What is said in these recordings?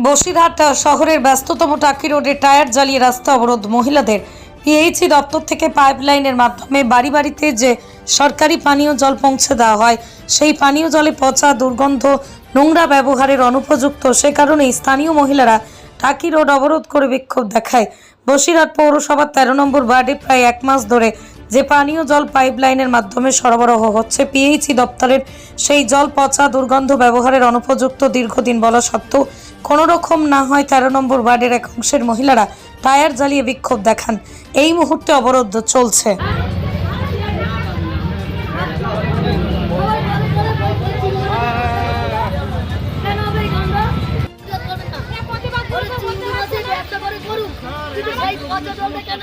বসিরহাট শহরের ব্যস্ততম টাকি রোডে টায়ার জ্বালিয়ে রাস্তা অবরোধ মহিলাদের। পিএইচি দপ্তর থেকে পাইপলাইনের মাধ্যমে বাড়ি বাড়িতে যে সরকারি পানীয় জল পৌঁছে দেওয়া হয়, সেই পানীয় জলে পচা দুর্গন্ধ, নোংরা ব্যবহারের অনুপযুক্ত, সে কারণে স্থানীয় মহিলারা টাকি রোড অবরোধ করে বিক্ষোভ দেখায়। বসিরহাট পৌরসভার তেরো নম্বর ওয়ার্ডে প্রায় এক মাস ধরে যে পানীয় জল পাইপলাইনের মাধ্যমে সরবরাহ হচ্ছে, পিএইচি দপ্তরের সেই জল পচা দুর্গন্ধ ব্যবহারের অনুপযুক্ত দীর্ঘদিন বলা সত্ত্বেও কোনো রকম না হয় তেরো নম্বর ওয়ার্ডের এক অংশের মহিলারা টায়ার জ্বালিয়ে বিক্ষোভ দেখান। এই মুহূর্তে অবরোধ চলছে। কেন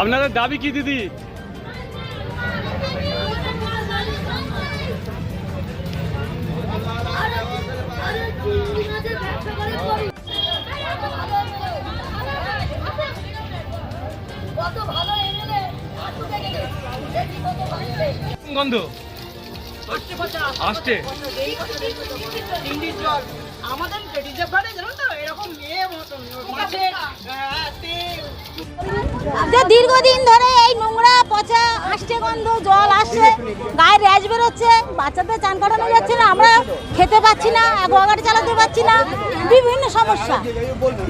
আপনাদের দাবি কি দিদি? গন্ধ আসছে। আমাদের রিজার্ভ ঘাটে জানো তো এরকম মেয়ে মতন। যে দীর্ঘদিন ধরে এই নোংরা পচা আসছে গন্ধ জল আসছে গায়ে র্যাশ বেরোচ্ছে বাচ্চাদের চান করানো যাচ্ছে না আমরা খেতে পাচ্ছি না গাড়ি চালাতে পারছি না বিভিন্ন সমস্যা।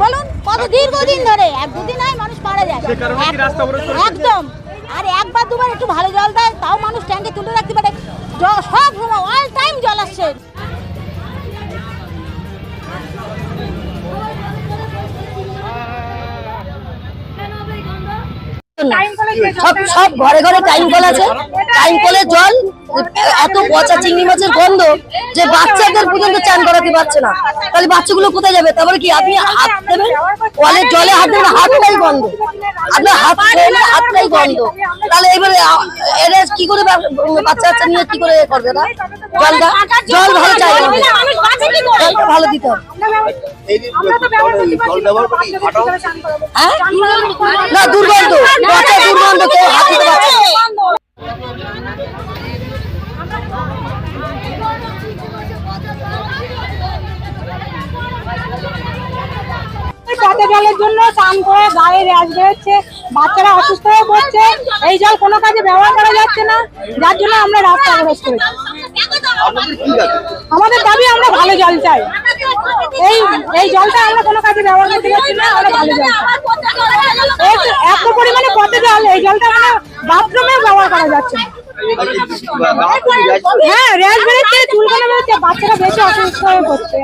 বলুন কত দীর্ঘদিন ধরে এক দুদিন হয় মানুষ মারা যায়? একদম। আর একবার দুবার একটু ভালো জল দেয় তাও মানুষ ট্যাঙ্কে তুলে রাখতে পারে। সব সময় অল টাইম জল আসছে। সব সব ঘরে ঘরে টাইম কল আছে। টাইম কলের জল এত পচা চিংড়ি মাছের গন্ধ যে বাচ্চাদের পর্যন্ত চান করাতে পারছে না। তাহলে বাচ্চাগুলো কোথায় যাবে? তারপরে কি আপনি হাত দেবেন? কলের জলে হাত দেবেন হাতটাই গন্ধ। আপনার হাত হাতটাই গন্ধ। তাহলে এবারে এরা কি করে বাচ্চা বাচ্চা নিয়ে কি করে করবে না জলটা জল ভালো ভালো দিতে হবে। না দুর্গন্ধ। দুর্গন্ধ কেউ হাত দিতে পারছে না। জলের জন্য স্নান করে গায়ে র্যাশ বেরোচ্ছে বাচ্চারা অসুস্থ হয়ে পড়ছে এই জল কোনো কাজে ব্যবহার করা যাচ্ছে না যার জন্য আমরা রাস্তা অবরোধ করেছি। আমাদের দাবি আমরা ভালো জল চাই। এই এই জলটা আমরা কোনো কাজে ব্যবহার করতে পারছি না আমরা ভালো জল। এত পরিমাণে পচা জল এই জলটা মানে বাথরুমেও ব্যবহার করা যাচ্ছে হ্যাঁ র্যাশ বেরোচ্ছে চুলকানো বেরোচ্ছে বাচ্চারা বেশি অসুস্থ হয়ে পড়ছে।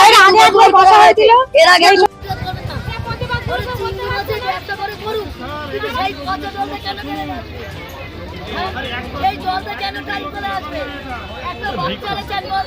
এর আগে এর আগে পচা জলটা কেন টাইম করে আসবে? একটা বাচ্চারা চান বল